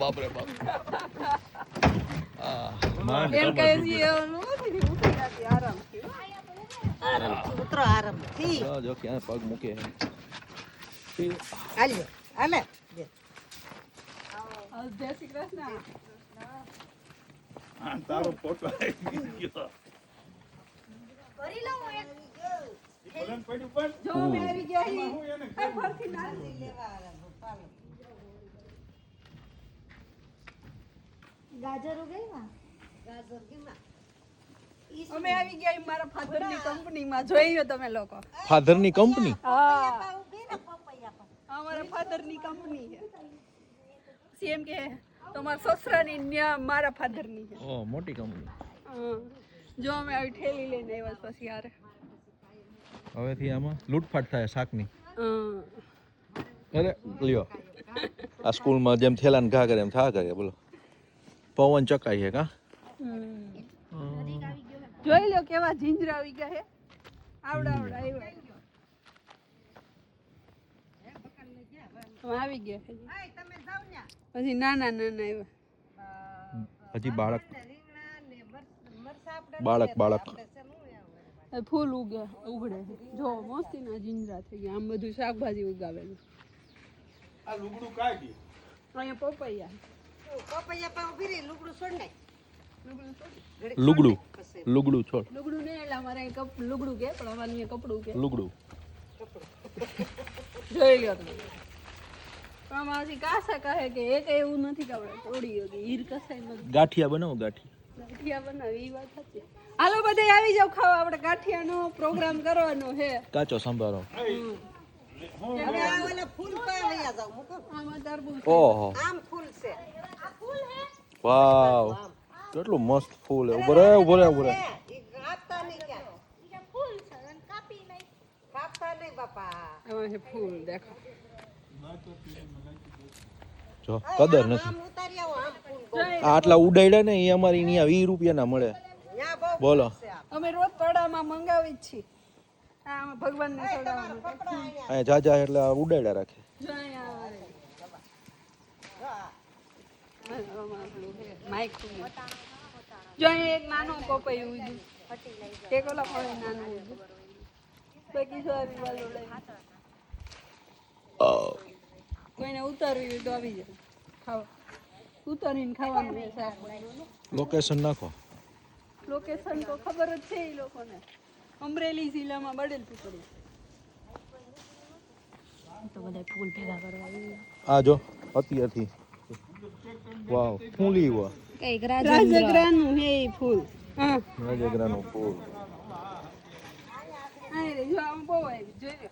બાપ. રે બાપ એમ કહે. છે એવું નથી ઉઠી જતી આરામથી આરામથી ઉતરો આરામથી. જો, જો ક્યાં પગ મૂકે. છે. હાલ્યો હાલે જય શ્રી કૃષ્ણ. તારો ફોટો આવી ગયો. જો આવી ગયા હી. ફરથી ના ગાજર ઉગાવ્યા ગાજર કેમાં અમે આવી ગયા મારા ફાધરની કંપનીમાં જોઈ લો તમે લોકો. ફાધરની કંપની હા. પપૈયા પણ ફાધરની કંપની છે. કે તમારા સસરાની ન્યા મારા ફાધરની છે. ઓ મોટી કંપની હા. જો અમે આવી ઠેલી લઈને આવ્યા પછી યાર હવેથી આમાં લૂંટફાટ થાય શાકની. હા. અરે લ્યો. આ સ્કૂલમાં જેમ થેલાને ઘા કરે એમ થા કરે બોલો. પવન ચકાય છે કા? જોઈ લો કેવા ઝીંજરા આવી ગયા હે. આવડા આવડા આવ્યા. આવી ગયા છે. તમે જાવ ને પછી નાના નાના આવ્યા. હજી બાળક. રીંગણા ને મરચ- મરચાં આપણે બાળક. બાળક ફૂલ ઉગે ઉગડે જો મસ્તીના જીંજરા થઈ ગયા. આમ બધું શાકભાજી ઉગાવેલું. આ લુગડું કાઢી. અહીંયા પપૈયા. પપૈયા ઊભી રહી લુગડું. છોડ નાખ લુગડું છોડ. લુગડું છોડ લુગડું ને એટલે અમારે લુગડું કે પણ અમારે કપડું કે. લુગડું. જોઈ લો તમે. પણ કાસા કહે કે એક એવું નથી કે આપણે તોડી શકીએ હીર કસાય નથી. ગાંઠિયા બનાવો ગાંઠિયા. ગાંઠિયા બનાવી ઈ વાત સાચી. હાલો બધે આવી જાવ ખાવા. આપણે ગાંઠિયાનો પ્રોગ્રામ કરવાનો છે. કાચો સંભારો. ઓહો. વાવ કેટલું મસ્ત ફૂલ ઊભો રે ઊભો રે ઊભો રે જો કદર નથી. આટલા ઉડાડ્યા ને એ અમારી અહીંયા વીસ રૂપિયાના મળે. બોલો. અમે રોજ તળામાં મંગાવી જ છીએ. ભગવાન અહીંયા અહીંયા જાજા એટલે ઉડાડ્યા રાખે જો અહીંયા અમારે. હા. આમાં પેલું છે, માઇક ખુલ્લું. જો એક નાનો પપૈયું ઉગ્યું. એક ઓલા ફળે નાનું કોઈ બાકી સોયાબીન વાળું ઉડાવ્યું. કોઈને ઉતારવી હોય તો આવી જાય. ખાવા. ઉતારીને ખાવાનું છે શાક લોકેશન નાખો. લોકેશન તો ખબર જ છે એ લોકોને. અમરેલી જિલ્લામાં બડેલ પીપળી. આ જો અત્યારથી. વાવ ફૂલી વા રાજગરાનું હે ફૂલ. હા. રાજગરાનું ફૂલ. આ રે જો આમ બહુ આવી જોઈ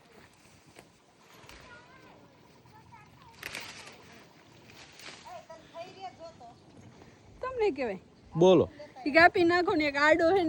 તમને કહેવાય બોલો. કાપી નાખો ને એક આડો હે ને